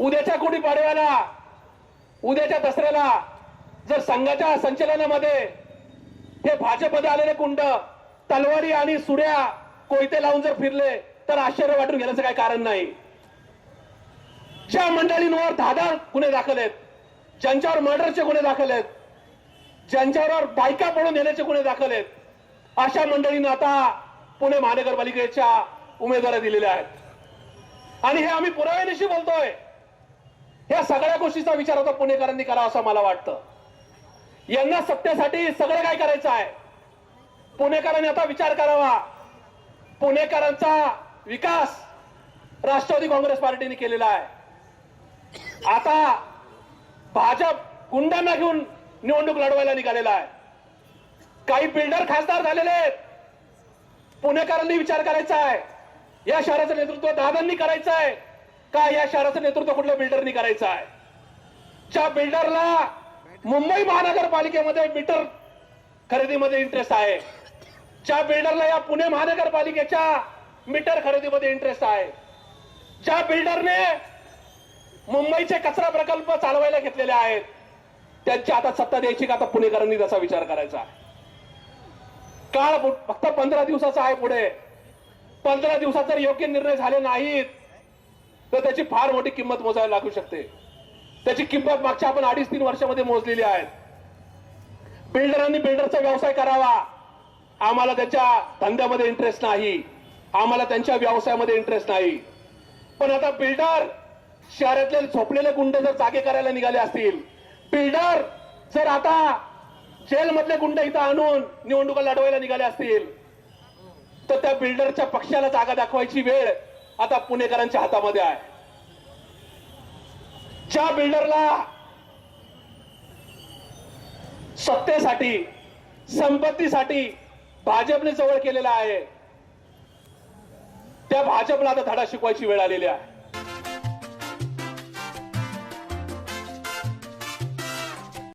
उद्याच्या कोणी पाडव्याला? उद्याच्या दसऱ्याला? जर संघाच्या संचलनामध्ये हे भाजपमध्ये आलेले कुंड तलवारी आणि सुऱ्या कोयते लावून जर फिरले तर आश्चर्य वाटून घेण्याचं काही कारण नाही. ज्या मंडळींवर दहा दहा गुन्हे दाखल आहेत ज्यांच्यावर मर्डरचे गुन्हे दाखल आहेत ज्यांच्यावर बायका पळून नेण्याचे गुन्हे दाखल आहेत अशा मंडळींना आता पुणे महानगरपालिकेच्या उमेदवारी दिलेल्या आहेत. आणि हे आम्ही पुराव्यानिशी बोलतोय. या सगळ्या गोष्टीचा विचार आता पुणेकरांनी करावा असं मला वाटतं. यांना सत्तेसाठी सगळं काय करायचं आहे? पुणेकरांनी आता विचार करावा. पुणेकरांचा विकास राष्ट्रवादी काँग्रेस पार्टीने केलेला आहे. आता भाजप गुंडांना घेऊन निवडणूक लढवायला निघालेला आहे. काही बिल्डर खासदार झालेले आहेत. पुणेकरांनी विचार करायचा आहे. या शहराचं नेतृत्व दादांनी करायचं आहे. का या शहराचं नेतृत्व कुठल्या बिल्डरनी करायचं आहे? ज्या बिल्डरला मुंबई महानगरपालिकेमध्ये मीटर खरेदीमध्ये इंटरेस्ट आहे ज्या बिल्डरला या पुणे महानगरपालिकेच्या मीटर खरेदीमध्ये इंटरेस्ट आहे ज्या बिल्डरने मुंबईचे कचरा प्रकल्प चालवायला घेतलेले आहेत त्यांची आता सत्ता द्यायची का? आता पुणेकरांनी त्याचा विचार करायचा आहे. काळ फक्त पंधरा दिवसाचा आहे पुढे. पंधरा दिवसात जर योग्य निर्णय झाले नाहीत तर त्याची फार मोठी किंमत मोजायला लागू शकते. त्याची किंमत मागच्या आपण अडीच तीन वर्षामध्ये मोजलेली आहे. बिल्डरांनी बिल्डरचा व्यवसाय करावा. आम्हाला त्याच्या धंद्यामध्ये इंटरेस्ट नाही. आम्हाला त्यांच्या व्यवसायामध्ये इंटरेस्ट नाही. पण आता बिल्डर शहरातले झोपलेले गुंड जर जागे करायला निघाले असतील बिल्डर जर आता जेलमधले गुंड इथं आणून निवडणुका लढवायला निघाले असतील तर त्या बिल्डरच्या पक्षाला जागा दाखवायची वेळ आता पुणेकरांच्या हातामध्ये आहे. ज्या बिल्डरला सत्तेसाठी संपत्तीसाठी भाजपने जवळ केलेला आहे त्या भाजपला आता धडा शिकवायची वेळ आलेली आहे.